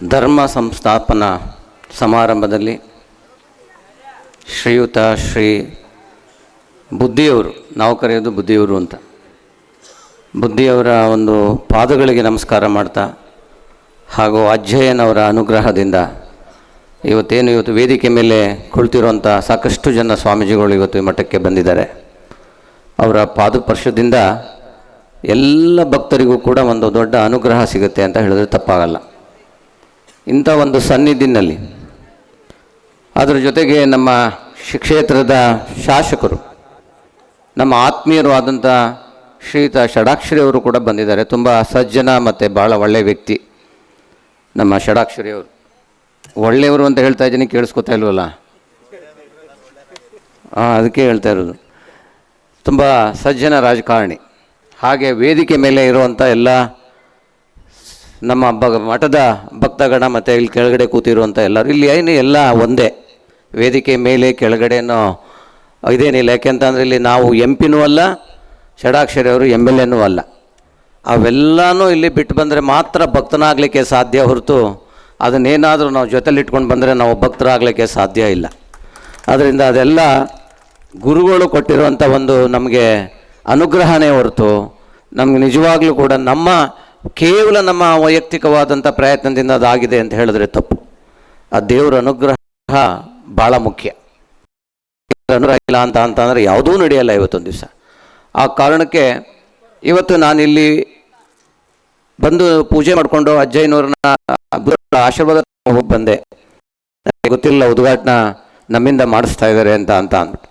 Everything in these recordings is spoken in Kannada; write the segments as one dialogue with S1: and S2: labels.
S1: ಧರ್ಮ ಸಂಸ್ಥಾಪನಾ ಸಮಾರಂಭದಲ್ಲಿ ಶ್ರೀಯುತ ಶ್ರೀ ಬುದ್ಧಿಯವರು, ನಾವು ಕರೆಯೋದು ಬುದ್ಧಿಯವರು ಅಂತ. ಬುದ್ಧಿಯವರ ಒಂದು ಪಾದಗಳಿಗೆ ನಮಸ್ಕಾರ ಮಾಡ್ತಾ ಹಾಗೂ ಅಜ್ಜಯ್ಯನವರ ಅನುಗ್ರಹದಿಂದ ಇವತ್ತೇನು ಇವತ್ತು ವೇದಿಕೆ ಮೇಲೆ ಕುಳಿತಿರುವಂಥ ಸಾಕಷ್ಟು ಜನ ಸ್ವಾಮೀಜಿಗಳು ಇವತ್ತು ಈ ಮಠಕ್ಕೆ ಬಂದಿದ್ದಾರೆ. ಅವರ ಪಾದಪರ್ಶದಿಂದ ಎಲ್ಲ ಭಕ್ತರಿಗೂ ಕೂಡ ಒಂದು ದೊಡ್ಡ ಅನುಗ್ರಹ ಸಿಗುತ್ತೆ ಅಂತ ಹೇಳಿದ್ರೆ ತಪ್ಪಾಗಲ್ಲ. ಇಂಥ ಒಂದು ಸನ್ನಿಧಿನಲ್ಲಿ. ಅದರ ಜೊತೆಗೆ ನಮ್ಮ ಶಿಕ್ಷೇತ್ರದ ಶಾಸಕರು, ನಮ್ಮ ಆತ್ಮೀಯರು ಆದಂಥ ಶ್ರೀಯುತ ಷಡಾಕ್ಷರಿಯವರು ಕೂಡ ಬಂದಿದ್ದಾರೆ. ತುಂಬ ಸಜ್ಜನ ಮತ್ತು ಭಾಳ ಒಳ್ಳೆಯ ವ್ಯಕ್ತಿ ನಮ್ಮ ಷಡಾಕ್ಷರಿಯವರು ಒಳ್ಳೆಯವರು ಅಂತ ಹೇಳ್ತಾ ಇದ್ದೀನಿ, ಕೇಳಿಸ್ಕೊತಾ ಇಲ್ವಲ್ಲ? ಹಾಂ ಅದಕ್ಕೆ ಹೇಳ್ತಾ ಇರೋದು. ತುಂಬ ಸಜ್ಜನ ರಾಜಕಾರಣಿ. ಹಾಗೆ ವೇದಿಕೆ ಮೇಲೆ ಇರುವಂಥ ಎಲ್ಲ ನಮ್ಮ ಬ ಮಠದ ಭಕ್ತಗಣ ಮತ್ತು ಇಲ್ಲಿ ಕೆಳಗಡೆ ಕೂತಿರುವಂಥ ಎಲ್ಲರೂ. ಇಲ್ಲಿ ಏನು ಎಲ್ಲ ಒಂದೇ. ವೇದಿಕೆ ಮೇಲೆ ಕೆಳಗಡೆನೋ ಇದೇನಿಲ್ಲ. ಯಾಕೆಂತಂದರೆ ಇಲ್ಲಿ ನಾವು ಎಂ ಪಿನೂ ಅಲ್ಲ, ಷಡಾಕ್ಷರಿ ಅವರು ಎಂ ಎಲ್ ಎನೂ ಅಲ್ಲ. ಅವೆಲ್ಲನೂ ಇಲ್ಲಿ ಬಿಟ್ಟು ಬಂದರೆ ಮಾತ್ರ ಭಕ್ತನಾಗಲಿಕ್ಕೆ ಸಾಧ್ಯ ಹೊರತು ಅದನ್ನೇನಾದರೂ ನಾವು ಜೊತೆಲಿಟ್ಕೊಂಡು ಬಂದರೆ ನಾವು ಭಕ್ತರಾಗಲಿಕ್ಕೆ ಸಾಧ್ಯ ಇಲ್ಲ. ಅದರಿಂದ ಅದೆಲ್ಲ ಗುರುಗಳು ಕೊಟ್ಟಿರುವಂಥ ಒಂದು ನಮಗೆ ಅನುಗ್ರಹನೇ ಹೊರತು. ನಮಗೆ ನಿಜವಾಗ್ಲೂ ಕೂಡ ನಮ್ಮ ಕೇವಲ ನಮ್ಮ ವೈಯಕ್ತಿಕವಾದಂಥ ಪ್ರಯತ್ನದಿಂದ ಅದಾಗಿದೆ ಅಂತ ಹೇಳಿದ್ರೆ ತಪ್ಪು. ಆ ದೇವರ ಅನುಗ್ರಹ ಭಾಳ ಮುಖ್ಯ. ಅನುಗ್ರಹ ಇಲ್ಲ ಅಂತ ಅಂತಂದರೆ ಯಾವುದೂ ನಡೆಯಲ್ಲ ಇವತ್ತೊಂದು ದಿವಸ. ಆ ಕಾರಣಕ್ಕೆ ಇವತ್ತು ನಾನಿಲ್ಲಿ ಬಂದು ಪೂಜೆ ಮಾಡಿಕೊಂಡು ಅಜ್ಜಯ್ಯನವ್ರನ್ನ ಆಶೀರ್ವಾದ ಹೋಗಿ ಬಂದೆ. ನನಗೆ ಗೊತ್ತಿಲ್ಲ ಉದ್ಘಾಟನ ನಮ್ಮಿಂದ ಮಾಡಿಸ್ತಾ ಇದ್ದಾರೆ ಅಂತ ಅಂತ ಅಂದ್ಬಿಟ್ಟು.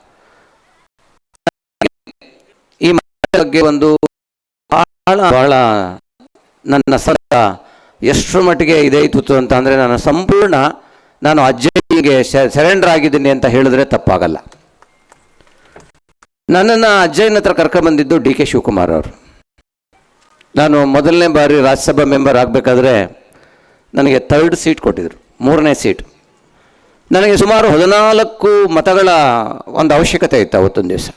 S1: ಈ ಬಗ್ಗೆ ಒಂದು ಬಹಳ ಬಹಳ ನನ್ನ ಸತ ಎಷ್ಟರ ಮಟ್ಟಿಗೆ ಇದಾಯ್ತು ಅಂತ ಅಂದರೆ ನಾನು ಸಂಪೂರ್ಣ ನಾನು ಅಜ್ಜನಿಗೆ ಸರೆಂಡರ್ ಆಗಿದ್ದೀನಿ ಅಂತ ಹೇಳಿದ್ರೆ ತಪ್ಪಾಗಲ್ಲ. ನನ್ನನ್ನು ಅಜ್ಜಯ್ಯನ ಹತ್ರ ಕರ್ಕೊಂಬಂದಿದ್ದು ಡಿ ಕೆ ಶಿವಕುಮಾರ್ ಅವರು. ನಾನು ಮೊದಲನೇ ಬಾರಿ ರಾಜ್ಯಸಭಾ ಮೆಂಬರ್ ಆಗಬೇಕಾದ್ರೆ ನನಗೆ ತರ್ಡ್ ಸೀಟ್ ಕೊಟ್ಟಿದ್ದರು ಮೂರನೇ ಸೀಟ್ ನನಗೆ ಸುಮಾರು ಹದಿನಾಲ್ಕು ಮತಗಳ ಒಂದು ಅವಶ್ಯಕತೆ ಇತ್ತು ಅವತ್ತೊಂದು ದಿವಸ.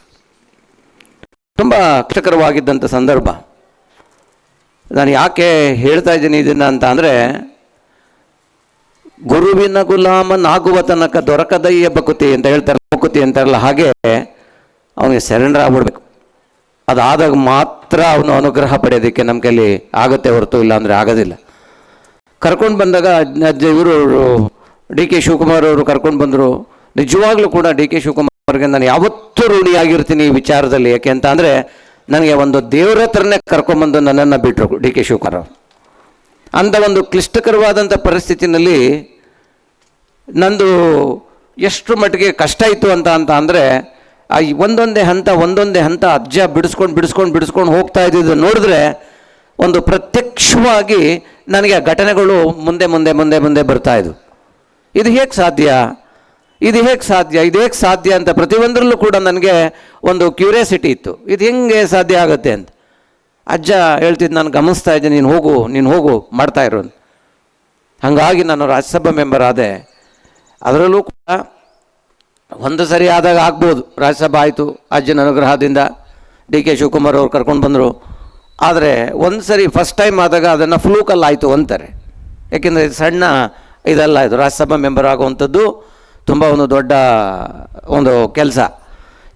S1: ತುಂಬ ಕಷ್ಟಕರವಾಗಿದ್ದಂಥ ಸಂದರ್ಭ. ನಾನು ಯಾಕೆ ಹೇಳ್ತಾ ಇದ್ದೀನಿ ಇದನ್ನು ಅಂತ ಅಂದರೆ, ಗುರುವಿನ ಗುಲಾಮನಾಗುವ ತನಕ ದೊರಕದಯ್ಯ ಬಕುತಿ ಅಂತ ಹೇಳ್ತಾರೆ ಬಕುತಿ ಅಂತಾರಲ್ಲ, ಹಾಗೆ ಅವನಿಗೆ ಸರೆಂಡರ್ ಆಗ್ಬಿಡ್ಬೇಕು. ಅದಾದಾಗ ಮಾತ್ರ ಅವನು ಅನುಗ್ರಹ ಪಡೆಯೋದಕ್ಕೆ ನಮ್ಮ ಕೈಲಿ ಆಗುತ್ತೆ ಹೊರತು ಇಲ್ಲ ಅಂದರೆ ಆಗೋದಿಲ್ಲ. ಕರ್ಕೊಂಡು ಬಂದಾಗ ಇವರು ಡಿ ಕೆ ಶಿವಕುಮಾರ್ ಅವರು ಕರ್ಕೊಂಡು ಬಂದರು. ನಿಜವಾಗ್ಲೂ ಕೂಡ ಡಿ ಕೆ ಶಿವಕುಮಾರ್ಗೆ ನಾನು ಯಾವತ್ತೂ ಋಣಿಯಾಗಿರ್ತೀನಿ ಈ ವಿಚಾರದಲ್ಲಿ. ಯಾಕೆ ಅಂತ ಅಂದರೆ ನನಗೆ ಒಂದು ದೇವರ ಹತ್ರನೇ ಕರ್ಕೊಂಬಂದು ನನ್ನನ್ನು ಬಿಟ್ಟರು ಡಿ ಕೆ ಶಿವಕುಮಾರ್ ಅಂಥ ಒಂದು ಕ್ಲಿಷ್ಟಕರವಾದಂಥ ಪರಿಸ್ಥಿತಿನಲ್ಲಿ ನಂದು ಎಷ್ಟು ಮಟ್ಟಿಗೆ ಕಷ್ಟ ಇತ್ತು ಅಂತ ಅಂತ ಅಂದರೆ ಆ ಒಂದೊಂದೇ ಹಂತ ಒಂದೊಂದೇ ಹಂತ ಅಜ್ಜ ಬಿಡಿಸ್ಕೊಂಡು ಬಿಡಿಸ್ಕೊಂಡು ಬಿಡಿಸ್ಕೊಂಡು ಹೋಗ್ತಾ ಇದ್ದಿದ್ದು ನೋಡಿದ್ರೆ ಒಂದು ಪ್ರತ್ಯಕ್ಷವಾಗಿ ನನಗೆ ಆ ಘಟನೆಗಳು ಮುಂದೆ ಮುಂದೆ ಮುಂದೆ ಮುಂದೆ ಬರ್ತಾ ಇದ್ವು. ಇದು ಹೇಗೆ ಸಾಧ್ಯ? ಇದು ಹೇಗೆ ಸಾಧ್ಯ? ಇದು ಹೇಗೆ ಸಾಧ್ಯ ಅಂತ ಪ್ರತಿಯೊಂದರಲ್ಲೂ ಕೂಡ ನನಗೆ ಒಂದು ಕ್ಯೂರಿಯಾಸಿಟಿ ಇತ್ತು. ಇದು ಹೆಂಗೆ ಸಾಧ್ಯ ಆಗುತ್ತೆ ಅಂತ. ಅಜ್ಜ ಹೇಳ್ತಿದ್ದು ನಾನು ಗಮನಿಸ್ತಾ ಇದ್ದೆ, ನೀನು ಹೋಗು ನೀನು ಹೋಗು, ಮಾಡ್ತಾ ಇರೋ. ಹಾಗಾಗಿ ನಾನು ರಾಜ್ಯಸಭಾ ಮೆಂಬರ್ ಆದೆ. ಅದರಲ್ಲೂ ಕೂಡ ಒಂದು ಸರಿ ಆದಾಗ ಆಗ್ಬೋದು. ರಾಜ್ಯಸಭಾ ಆಯಿತು, ಅಜ್ಜನ ಅನುಗ್ರಹದಿಂದ ಡಿ ಕೆ ಶಿವಕುಮಾರ್ ಅವ್ರು ಕರ್ಕೊಂಡು ಬಂದರು. ಆದರೆ ಒಂದು ಸರಿ ಫಸ್ಟ್ ಟೈಮ್ ಆದಾಗ ಅದನ್ನು ಫ್ಲೂಕಲ್ಲಾಯಿತು ಅಂತಾರೆ. ಯಾಕೆಂದರೆ ಸಣ್ಣ ಇದಲ್ಲ, ಇದು ರಾಜ್ಯಸಭಾ ಮೆಂಬರ್ ಆಗುವಂಥದ್ದು. ತುಂಬ ಒಂದು ದೊಡ್ಡ ಒಂದು ಕೆಲಸ.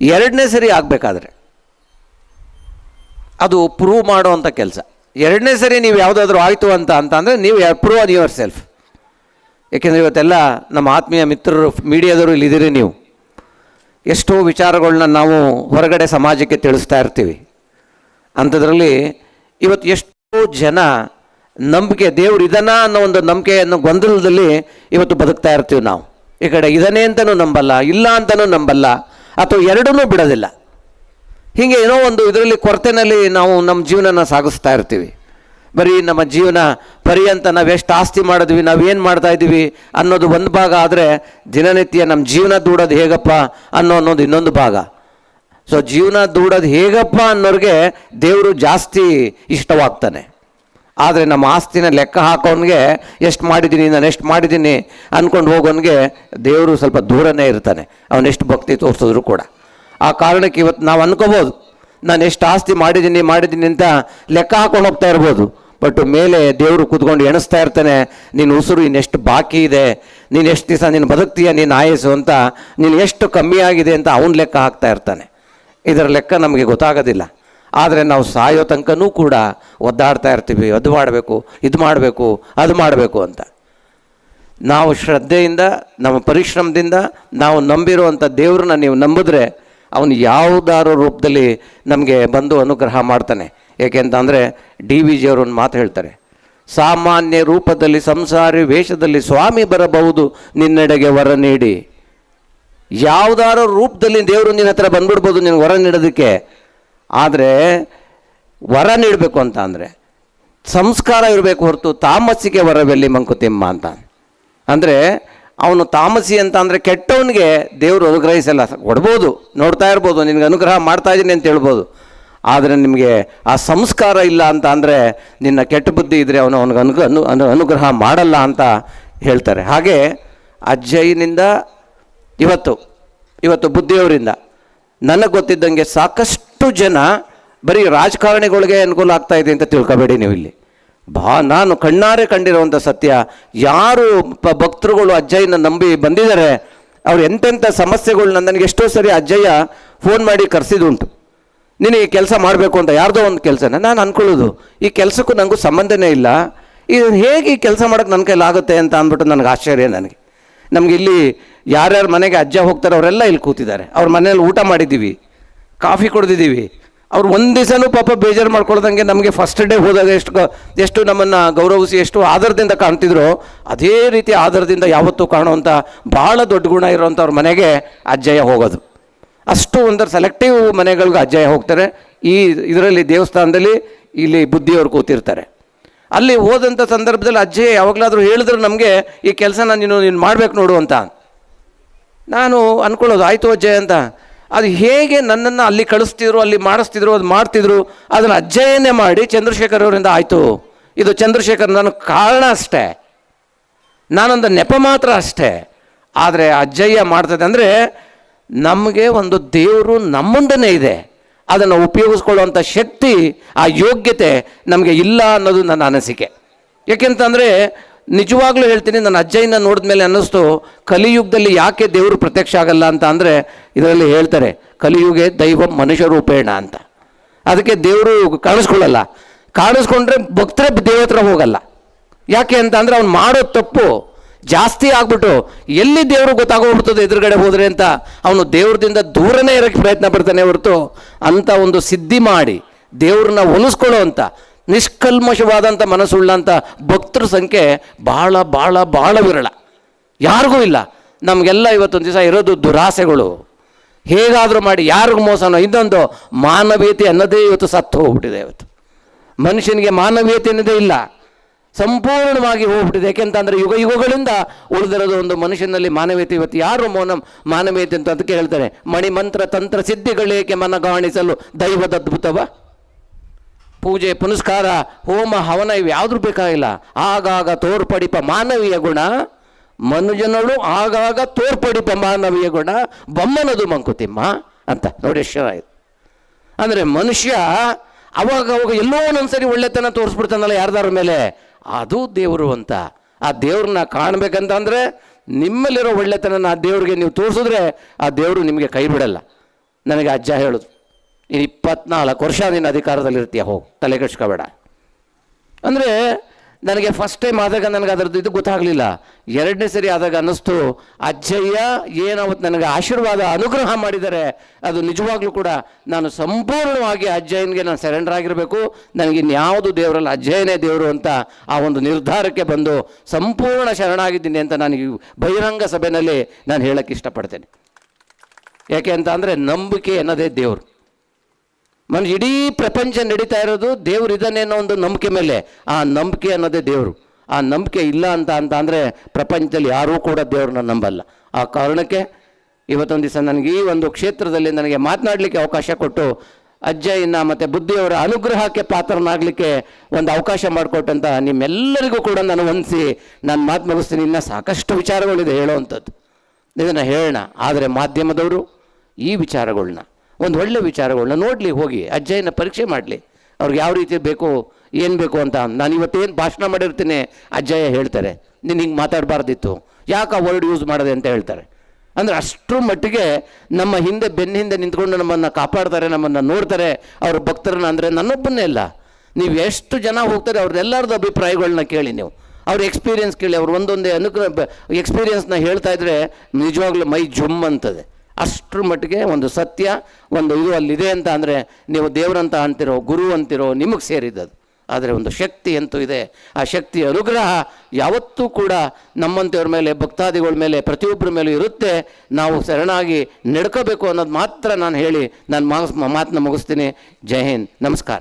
S1: ಎರಡನೇ ಸರಿ ಆಗಬೇಕಾದ್ರೆ. ಅದು ಪ್ರೂವ್ ಮಾಡುವಂಥ ಕೆಲಸ. ಎರಡನೇ ಸರಿ ನೀವು ಯಾವುದಾದ್ರೂ ಆಯಿತು ಅಂತ ಅಂತ ಅಂದರೆ ನೀವು ಪ್ರೂವ್ ಆನ್ ಯುವರ್ ಸೆಲ್ಫ್ ಏಕೆಂದರೆ ಇವತ್ತೆಲ್ಲ ನಮ್ಮ ಆತ್ಮೀಯ ಮಿತ್ರರು, ಮೀಡಿಯಾದವರು ಇಲ್ಲಿದ್ದೀರಿ ನೀವು. ಎಷ್ಟೋ ವಿಚಾರಗಳನ್ನ ನಾವು ಹೊರಗಡೆ ಸಮಾಜಕ್ಕೆ ತಿಳಿಸ್ತಾ ಇರ್ತೀವಿ. ಅಂಥದ್ರಲ್ಲಿ ಇವತ್ತು ಎಷ್ಟೋ ಜನ ನಂಬಿಕೆ, ದೇವ್ರು ಇದನ್ನ ಅನ್ನೋ ಒಂದು ನಂಬಿಕೆಯನ್ನು ಗೊಂದಲದಲ್ಲಿ ಇವತ್ತು ಬದುಕ್ತಾ ಇರ್ತೀವಿ ನಾವು. ಈ ಕಡೆ ಇದನ್ನೇ ಅಂತಲೂ ನಂಬಲ್ಲ, ಇಲ್ಲ ಅಂತಲೂ ನಂಬಲ್ಲ, ಅಥವಾ ಎರಡನ್ನೂ ಬಿಡೋದಿಲ್ಲ. ಹೀಗೆ ಏನೋ ಒಂದು ಇದರಲ್ಲಿ ಕೊರತೆನಲ್ಲಿ ನಾವು ನಮ್ಮ ಜೀವನನ ಸಾಗಿಸ್ತಾ ಇರ್ತೀವಿ. ಬರೀ ನಮ್ಮ ಜೀವನ ಪರ್ಯಂತ ನಾವು ಎಷ್ಟು ಆಸ್ತಿ ಮಾಡಿದ್ವಿ ನಾವೇನು ಮಾಡ್ತಾ ಇದ್ದೀವಿ ಅನ್ನೋದು ಒಂದು ಭಾಗ ಆದರೆ ದಿನನಿತ್ಯ ನಮ್ಮ ಜೀವನ ದೂಡೋದು ಹೇಗಪ್ಪ ಅನ್ನೋ ಅನ್ನೋದು ಇನ್ನೊಂದು ಭಾಗ. ಸೊ ಜೀವನ ದೂಡೋದು ಹೇಗಪ್ಪ ಅನ್ನೋರಿಗೆ ದೇವರು ಜಾಸ್ತಿ ಇಷ್ಟವಾಗ್ತಾನೆ. ಆದರೆ ನಮ್ಮ ಆಸ್ತಿನ ಲೆಕ್ಕ ಹಾಕೋನ್ಗೆ ಎಷ್ಟು ಮಾಡಿದ್ದೀನಿ, ನಾನು ಎಷ್ಟು ಮಾಡಿದ್ದೀನಿ ಅಂದ್ಕೊಂಡು ಹೋಗೋನ್ಗೆ ದೇವರು ಸ್ವಲ್ಪ ದೂರನೇ ಇರ್ತಾನೆ. ಅವನೆಷ್ಟು ಭಕ್ತಿ ತೋರಿಸಿದ್ರು ಕೂಡ. ಆ ಕಾರಣಕ್ಕೆ ಇವತ್ತು ನಾವು ಅನ್ಕೋಬೋದು, ನಾನು ಎಷ್ಟು ಆಸ್ತಿ ಮಾಡಿದ್ದೀನಿ ಮಾಡಿದ್ದೀನಿ ಅಂತ ಲೆಕ್ಕ ಹಾಕೊಂಡು ಹೋಗ್ತಾ ಇರ್ಬೋದು. ಬಟ್ ಮೇಲೆ ದೇವರು ಕೂತ್ಕೊಂಡು ಎಣಿಸ್ತಾ ಇರ್ತಾನೆ ನಿನ್ನ ಉಸಿರು ಇನ್ನೆಷ್ಟು ಬಾಕಿ ಇದೆ? ನೀನು ಎಷ್ಟು ದಿವಸ ನೀನು ಬದುಕ್ತೀಯ, ನೀನು ಆಯಸ್ಸು ಅಂತ? ನೀನು ಎಷ್ಟು ಕಮ್ಮಿ ಆಗಿದೆ ಅಂತ ಅವನು ಲೆಕ್ಕ ಹಾಕ್ತಾ ಇರ್ತಾನೆ. ಇದರ ಲೆಕ್ಕ ನಮಗೆ ಗೊತ್ತಾಗೋದಿಲ್ಲ. ಆದರೆ ನಾವು ಸಾಯೋ ತನಕನೂ ಕೂಡ ಒದ್ದಾಡ್ತಾ ಇರ್ತೀವಿ. ಅದು ಮಾಡಬೇಕು, ಇದು ಮಾಡಬೇಕು, ಅದು ಮಾಡಬೇಕು ಅಂತ. ನಾವು ಶ್ರದ್ಧೆಯಿಂದ, ನಮ್ಮ ಪರಿಶ್ರಮದಿಂದ ನಾವು ನಂಬಿರುವಂಥ ದೇವ್ರನ್ನ ನೀವು ನಂಬಿದ್ರೆ ಅವನು ಯಾವುದಾರೋ ರೂಪದಲ್ಲಿ ನಮಗೆ ಬಂದು ಅನುಗ್ರಹ ಮಾಡ್ತಾನೆ. ಏಕೆಂತಂದರೆ ಡಿ ವಿ ಜಿಯವರು ಒಂದು ಮಾತು ಹೇಳ್ತಾರೆ. ಸಾಮಾನ್ಯ ರೂಪದಲ್ಲಿ ಸಂಸಾರಿ ವೇಷದಲ್ಲಿ ಸ್ವಾಮಿ ಬರಬಹುದು, ನಿನ್ನೆಡೆಗೆ ವರ ನೀಡಿ. ಯಾವುದಾರು ರೂಪದಲ್ಲಿ ದೇವರು ನಿನ್ನ ಹತ್ರ ಬಂದ್ಬಿಡ್ಬೋದು, ನಿನಗೆ ವರ ನೀಡೋದಕ್ಕೆ. ಆದರೆ ವರ ನೀಡಬೇಕು ಅಂತ ಅಂದರೆ ಸಂಸ್ಕಾರ ಇರಬೇಕು ಹೊರತು ತಾಮಸಿಗೆ ವರವೆಲ್ಲಿ ಮಂಕುತಿಮ್ಮ ಅಂತ. ಅಂದರೆ ಅವನು ತಾಮಸಿ ಅಂತ ಅಂದರೆ ಕೆಟ್ಟವನಿಗೆ ದೇವರು ಅನುಗ್ರಹಿಸಲ್ಲ. ಕೊಡ್ಬೋದು, ನೋಡ್ತಾ ಇರ್ಬೋದು, ನಿನಗೆ ಅನುಗ್ರಹ ಮಾಡ್ತಾ ಇದ್ದೀನಿ ಅಂತ ಹೇಳ್ಬೋದು. ಆದರೆ ನಿಮಗೆ ಆ ಸಂಸ್ಕಾರ ಇಲ್ಲ ಅಂತ ಅಂದರೆ ನಿನ್ನ ಕೆಟ್ಟ ಬುದ್ಧಿ ಇದ್ದರೆ ಅವನು ಅವನಿಗೆ ಅನುಗ್ರ ಅನು ಅನು ಅನುಗ್ರಹ ಮಾಡಲ್ಲ ಅಂತ ಹೇಳ್ತಾರೆ. ಹಾಗೆ ಅಜ್ಜಯ್ಯನಿಂದ ಇವತ್ತು ಇವತ್ತು ಬುದ್ಧಿಯವರಿಂದ ನನಗೆ ಗೊತ್ತಿದ್ದಂಗೆ ಸಾಕಷ್ಟು ಜನ ಬರೀ ರಾಜಕಾರಣಿಗಳಿಗೆ ಅನುಕೂಲ ಆಗ್ತಾ ಇದೆ ಅಂತ ತಿಳ್ಕೊಬೇಡಿ ನೀವು ಇಲ್ಲಿ ಬಾ, ನಾನು ಕಣ್ಣಾರೆ ಕಂಡಿರುವಂಥ ಸತ್ಯ. ಯಾರು ಭಕ್ತರುಗಳು ಅಜ್ಜಯ್ಯನ ನಂಬಿ ಬಂದಿದ್ದಾರೆ, ಅವ್ರು ಎಂತೆಂಥ ಸಮಸ್ಯೆಗಳ್ನ ನನಗೆ ಎಷ್ಟೋ ಸರಿ ಅಜ್ಜಯ್ಯ ಫೋನ್ ಮಾಡಿ ಕರೆಸಿದುಂಟು ನೀನು ಈ ಕೆಲಸ ಮಾಡಬೇಕು ಅಂತ ಯಾರ್ದೋ ಒಂದು ಕೆಲಸನ ನಾನು ಅಂದ್ಕೊಳ್ಳೋದು ಈ ಕೆಲಸಕ್ಕೂ ನನಗೂ ಸಂಬಂಧನೇ ಇಲ್ಲ. ಇದು ಹೇಗೆ ಈ ಕೆಲಸ ಮಾಡೋಕ್ಕೆ ನನ್ನ ಕೈಲಾಗುತ್ತೆ ಅಂತ ಅಂದ್ಬಿಟ್ಟು ನನಗೆ ಆಶ್ಚರ್ಯ ನನಗೆ. ನಮಗಿಲ್ಲಿ ಯಾರ್ಯಾರ ಮನೆಗೆ ಅಜ್ಜ ಹೋಗ್ತಾರೆ, ಅವರೆಲ್ಲ ಇಲ್ಲಿ ಕೂತಿದ್ದಾರೆ. ಅವ್ರ ಮನೇಲಿ ಊಟ ಮಾಡಿದ್ದೀವಿ. ಕಾಫಿ ಕುಡ್ದಿದ್ದೀವಿ. ಅವ್ರು ಒಂದು ದಿವಸನೂ ಪಾಪ ಬೇಜಾರು ಮಾಡ್ಕೊಳ್ದಂಗೆ ನಮಗೆ ಫಸ್ಟ್ ಡೇ ಹೋದಾಗ ಎಷ್ಟು ಎಷ್ಟು ನಮ್ಮನ್ನು ಗೌರವಿಸಿ ಎಷ್ಟು ಆಧಾರದಿಂದ ಕಾಣ್ತಿದ್ರು, ಅದೇ ರೀತಿ ಆಧಾರದಿಂದ ಯಾವತ್ತೂ ಕಾಣುವಂಥ ಭಾಳ ದೊಡ್ಡ ಗುಣ ಇರೋವಂಥವ್ರ ಮನೆಗೆ ಅಜ್ಜಯ್ಯ ಹೋಗೋದು. ಅಷ್ಟು ಒಂದರ ಸೆಲೆಕ್ಟಿವ್ ಮನೆಗಳಿಗೆ ಅಜ್ಜಯ್ಯ ಹೋಗ್ತಾರೆ. ಈ ಇದರಲ್ಲಿ ದೇವಸ್ಥಾನದಲ್ಲಿ ಇಲ್ಲಿ ಬುದ್ಧಿಯವರು ಕೂತಿರ್ತಾರೆ. ಅಲ್ಲಿ ಹೋದಂಥ ಸಂದರ್ಭದಲ್ಲಿ ಅಜ್ಜಯ ಯಾವಾಗಲಾದರೂ ಹೇಳಿದ್ರು ನಮಗೆ, ಈ ಕೆಲಸನ ನೀನು ನೀನು ಮಾಡಬೇಕು ನೋಡು ಅಂತ. ನಾನು ಅಂದ್ಕೊಳ್ಳೋದು ಆಯಿತು ಅಜ್ಜಯ್ಯ ಅಂತ. ಅದು ಹೇಗೆ ನನ್ನನ್ನು ಅಲ್ಲಿ ಕಳಿಸ್ತಿದ್ರು, ಅಲ್ಲಿ ಮಾಡಿಸ್ತಿದ್ರು, ಅದು ಮಾಡ್ತಿದ್ರು, ಅದನ್ನು ಅಧ್ಯಯನ ಮಾಡಿ ಚಂದ್ರಶೇಖರ್ ಅವರಿಂದ ಆಯಿತು. ಇದು ಚಂದ್ರಶೇಖರ್ ನನ್ನ ಕಾರಣ ಅಷ್ಟೇ. ನಾನೊಂದು ನೆಪ ಮಾತ್ರ ಅಷ್ಟೇ. ಆದರೆ ಅಜ್ಜಯ್ಯ ಮಾಡ್ತದೆ ಅಂದರೆ ನಮಗೆ ಒಂದು ದೇವರು ನಮ್ಮುಂದನೇ ಇದೆ. ಅದನ್ನು ಉಪಯೋಗಿಸ್ಕೊಳ್ಳುವಂಥ ಶಕ್ತಿ, ಆ ಯೋಗ್ಯತೆ ನಮಗೆ ಇಲ್ಲ ಅನ್ನೋದು ನನ್ನ ಅನಿಸಿಕೆ. ಯಾಕೆಂತಂದರೆ ನಿಜವಾಗ್ಲೂ ಹೇಳ್ತೀನಿ, ನನ್ನ ಅಜ್ಜಯ್ಯನ ನೋಡಿದ ಮೇಲೆ ಅನ್ನಿಸ್ತು, ಕಲಿಯುಗದಲ್ಲಿ ಯಾಕೆ ದೇವರು ಪ್ರತ್ಯಕ್ಷ ಆಗಲ್ಲ ಅಂತ ಅಂದರೆ ಇದರಲ್ಲಿ ಹೇಳ್ತಾರೆ, ಕಲಿಯುಗೆ ದೈವ ಮನುಷ್ಯ ರೂಪೇಣ ಅಂತ. ಅದಕ್ಕೆ ದೇವರು ಕಾಣಿಸ್ಕೊಳ್ಳಲ್ಲ. ಕಾಣಿಸ್ಕೊಂಡ್ರೆ ಭಕ್ತರೇ ದೇವತ್ರ ಹೋಗಲ್ಲ. ಯಾಕೆ ಅಂತ ಅಂದರೆ ಅವ್ನು ಮಾಡೋ ತಪ್ಪು ಜಾಸ್ತಿ ಆಗ್ಬಿಟ್ಟು, ಎಲ್ಲಿ ದೇವರು ಗೊತ್ತಾಗೋಗ್ಬಿಡ್ತದೆ ಎದುರುಗಡೆ ಹೋದರೆ ಅಂತ, ಅವನು ದೇವ್ರದಿಂದ ದೂರನೇ ಇರೋಕ್ಕೆ ಪ್ರಯತ್ನ ಪಡ್ತಾನೆ ಹೊರತು ಅಂತ ಒಂದು ಸಿದ್ಧಿ ಮಾಡಿ ದೇವ್ರನ್ನ ಒಲಿಸ್ಕೊಳ್ಳೋ ಅಂತ. ನಿಷ್ಕಲ್ಮಶವಾದಂಥ ಮನಸ್ಸುಳ್ಳಂಥ ಭಕ್ತರ ಸಂಖ್ಯೆ ಭಾಳ ಭಾಳ ಭಾಳ ವಿರಳ. ಯಾರಿಗೂ ಇಲ್ಲ. ನಮಗೆಲ್ಲ ಇವತ್ತೊಂದು ದಿವಸ ಇರೋದು ದುರಾಸೆಗಳು. ಹೇಗಾದರೂ ಮಾಡಿ ಯಾರಿಗೂ ಮೋಸನೋ ಇನ್ನೊಂದು ಮಾನವೀಯತೆ ಅನ್ನೋದೇ ಇವತ್ತು ಸತ್ತು ಹೋಗ್ಬಿಟ್ಟಿದೆ ಇವತ್ತು. ಮನುಷ್ಯನಿಗೆ ಮಾನವೀಯತೆ ಅನ್ನೋದೇ ಇಲ್ಲ. ಸಂಪೂರ್ಣವಾಗಿ ಹೋಗ್ಬಿಟ್ಟಿದೆ. ಯಾಕೆಂತಂದರೆ ಯುಗ, ಯುಗಗಳಿಂದ ಉಳಿದಿರೋದು ಒಂದು ಮನುಷ್ಯನಲ್ಲಿ ಮಾನವೀಯತೆ. ಇವತ್ತು ಯಾರು ಮೌನ, ಮಾನವೀಯತೆ ಅಂತ ಅದಕ್ಕೆ ಹೇಳ್ತಾರೆ. ಮಣಿಮಂತ್ರ, ತಂತ್ರ, ಸಿದ್ಧಿಗಳೇಕೆ ಮನಗಾಣಿಸಲು ದೈವದ ಅದ್ಭುತವ ಪೂಜೆ, ಪುನಸ್ಕಾರ, ಹೋಮ, ಹವನ ಇವು ಯಾವುದ್ರೂ ಬೇಕಾಗಿಲ್ಲ. ಆಗಾಗ ತೋರ್ಪಡಿಪ ಮಾನವೀಯ ಗುಣ, ಮನುಜನಳು ಆಗಾಗ ತೋರ್ಪಡಿಪ ಮಾನವೀಯ ಗುಣ, ಬೊಮ್ಮನದು ಮಂಕುತಿಮ್ಮ ಅಂತ. ನೋಡಿ ಎಷ್ಟು ಚೆನ್ನಾಗಿದೆ. ಅಂದರೆ ಮನುಷ್ಯ ಅವಾಗ ಅವಾಗ ಎಲ್ಲೋ ಒಂದೊಂದ್ಸರಿ ಒಳ್ಳೆತನ ತೋರಿಸ್ಬಿಡ್ತಾನಲ್ಲ ಯಾರ್ದಾರ ಮೇಲೆ. ಅದು ದೇವರು ಅಂತ. ಆ ದೇವ್ರನ್ನ ಕಾಣಬೇಕಂತಂದರೆ ನಿಮ್ಮಲ್ಲಿರೋ ಒಳ್ಳೆತನ ಆ ದೇವ್ರಿಗೆ ನೀವು ತೋರಿಸಿದ್ರೆ ಆ ದೇವರು ನಿಮಗೆ ಕೈ ಬಿಡಲ್ಲ. ನನಗೆ ಅಜ್ಜ ಹೇಳೋದು. ನೀನು ಇಪ್ಪತ್ನಾಲ್ಕು ವರ್ಷ ನೀನು ಅಧಿಕಾರದಲ್ಲಿರ್ತೀಯ, ಹೋಗಿ. ತಲೆ ಕೆಡ್ಸ್ಕೋಬೇಡ. ಅಂದರೆ ನನಗೆ ಫಸ್ಟ್ ಟೈಮ್ ಆದಾಗ ನನಗೆ ಅದರದ್ದು ಇದು ಗೊತ್ತಾಗಲಿಲ್ಲ. ಎರಡನೇ ಸರಿ ಆದಾಗ ಅನ್ನಿಸ್ತು, ಅಜ್ಜಯ್ಯ ಏನಾವತ್ತು ನನಗೆ ಆಶೀರ್ವಾದ, ಅನುಗ್ರಹ ಮಾಡಿದರೆ, ಅದು ನಿಜವಾಗ್ಲೂ ಕೂಡ ನಾನು ಸಂಪೂರ್ಣವಾಗಿ ಅಜ್ಜಯ್ಯನಿಗೆ ನಾನು ಸರೆಂಡರ್ ಆಗಿರಬೇಕು. ನನಗೆ ಇನ್ಯಾವುದು ದೇವರಲ್ಲ, ಅಜ್ಜಯ್ಯನೇ ದೇವರು ಅಂತ ಆ ಒಂದು ನಿರ್ಧಾರಕ್ಕೆ ಬಂದು ಸಂಪೂರ್ಣ ಶರಣಾಗಿದ್ದೀನಿ ಅಂತ ನಾನು ಬಹಿರಂಗ ಸಭೆಯಲ್ಲಿ ನಾನು ಹೇಳೋಕ್ಕೆ ಇಷ್ಟಪಡ್ತೇನೆ. ಯಾಕೆ ಅಂತ ಅಂದರೆ ನಂಬಿಕೆ ಅನ್ನೋದೇ ದೇವರು. ಮನುಷ್ಯ ಇಡೀ ಪ್ರಪಂಚ ನಡೀತಾ ಇರೋದು ದೇವ್ರು ಅನ್ನೋ ಒಂದು ನಂಬಿಕೆ ಮೇಲೆ. ಆ ನಂಬಿಕೆ ಅನ್ನೋದೇ ದೇವರು. ಆ ನಂಬಿಕೆ ಇಲ್ಲ ಅಂತ ಅಂತ ಅಂದರೆ ಪ್ರಪಂಚದಲ್ಲಿ ಯಾರೂ ಕೂಡ ದೇವ್ರನ್ನ ನಂಬಲ್ಲ. ಆ ಕಾರಣಕ್ಕೆ ಇವತ್ತೊಂದು ದಿವಸ ನನಗೆ ಈ ಒಂದು ಕ್ಷೇತ್ರದಲ್ಲಿ ನನಗೆ ಮಾತನಾಡಲಿಕ್ಕೆ ಅವಕಾಶ ಕೊಟ್ಟು ಅಜ್ಜಯ್ಯನ ಮತ್ತು ಬುದ್ಧಿಯವರ ಅನುಗ್ರಹಕ್ಕೆ ಪಾತ್ರನಾಗಲಿಕ್ಕೆ ಒಂದು ಅವಕಾಶ ಮಾಡಿಕೊಟ್ಟಂತ ನಿಮ್ಮೆಲ್ಲರಿಗೂ ಕೂಡ ನಾನು ಹೊಂದಿಸಿ ನಾನು ಮಾತು ಮುಗಿಸ್ತೀನಿ. ಇನ್ನೂ ಸಾಕಷ್ಟು ವಿಚಾರಗಳಿದೆ ಹೇಳೋವಂಥದ್ದು. ಇದನ್ನು ಹೇಳೋಣ. ಆದರೆ ಮಾಧ್ಯಮದವರು ಈ ವಿಚಾರಗಳನ್ನ ಒಂದು ಒಳ್ಳೆ ವಿಚಾರಗಳನ್ನ ನೋಡಲಿ, ಹೋಗಿ, ಅಜ್ಜಯನ ಪರೀಕ್ಷೆ ಮಾಡಲಿ. ಅವ್ರಿಗೆ ಯಾವ ರೀತಿ ಬೇಕು, ಏನು ಬೇಕು ಅಂತ ನಾನು ಇವತ್ತೇನು ಭಾಷಣ ಮಾಡಿರ್ತೀನಿ, ಅಜ್ಜಯ್ಯ ಹೇಳ್ತಾರೆ. ನೀನು ಹಿಂಗೆ ಮಾತಾಡಬಾರ್ದಿತ್ತು. ಯಾಕೆ ಆ ವರ್ಡ್ ಯೂಸ್ ಮಾಡಿದೆ ಅಂತ ಹೇಳ್ತಾರೆ. ಅಂದರೆ ಅಷ್ಟರ ಮಟ್ಟಿಗೆ ನಮ್ಮ ಹಿಂದೆ, ಬೆನ್ನ ಹಿಂದೆ ನಿಂತ್ಕೊಂಡು ನಮ್ಮನ್ನು ಕಾಪಾಡ್ತಾರೆ, ನಮ್ಮನ್ನು ನೋಡ್ತಾರೆ, ಅವ್ರ ಭಕ್ತರನ್ನ ಅಂದರೆ ನನ್ನೊಬ್ಬನೇ ಇಲ್ಲ ನೀವು ಎಷ್ಟು ಜನ ಹೋಗ್ತಾರೆ ಅವ್ರದ್ದೆಲ್ಲರದ್ದು ಅಭಿಪ್ರಾಯಗಳನ್ನ ಕೇಳಿ ನೀವು. ಅವ್ರ ಎಕ್ಸ್ಪೀರಿಯನ್ಸ್ ಕೇಳಿ, ಅವ್ರು ಒಂದೊಂದೇ ಅನುಗ್ರಹ ಎಕ್ಸ್ಪೀರಿಯನ್ಸ್ನ ಹೇಳ್ತಾ ಇದ್ದರೆ ನಿಜವಾಗ್ಲೂ ಮೈ ಜುಮ್ ಅಂತದೆ. ಅಷ್ಟರ ಮಟ್ಟಿಗೆ ಒಂದು ಸತ್ಯ, ಒಂದು ಇದು ಅಲ್ಲಿದೆ ಅಂತ ಅಂದರೆ ನೀವು ದೇವರಂತ ಅಂತಿರೋ, ಗುರು ಅಂತಿರೋ ನಿಮಗೆ ಸೇರಿದ್ದದು. ಆದರೆ ಒಂದು ಶಕ್ತಿ ಅಂತೂ ಇದೆ. ಆ ಶಕ್ತಿಯ ಅನುಗ್ರಹ ಯಾವತ್ತೂ ಕೂಡ ನಮ್ಮಂತೆಯವ್ರ ಮೇಲೆ, ಭಕ್ತಾದಿಗಳ ಮೇಲೆ ಪ್ರತಿಯೊಬ್ಬರ ಮೇಲೂ ಇರುತ್ತೆ. ನಾವು ಶರಣಾಗಿ ನಡ್ಕೋಬೇಕು ಅನ್ನೋದು ಮಾತ್ರ ನಾನು ಹೇಳಿ, ನಾನು ಮಾತನ್ನ ಮುಗಿಸ್ತೀನಿ. ಜೈ ಹಿಂದ್. ನಮಸ್ಕಾರ.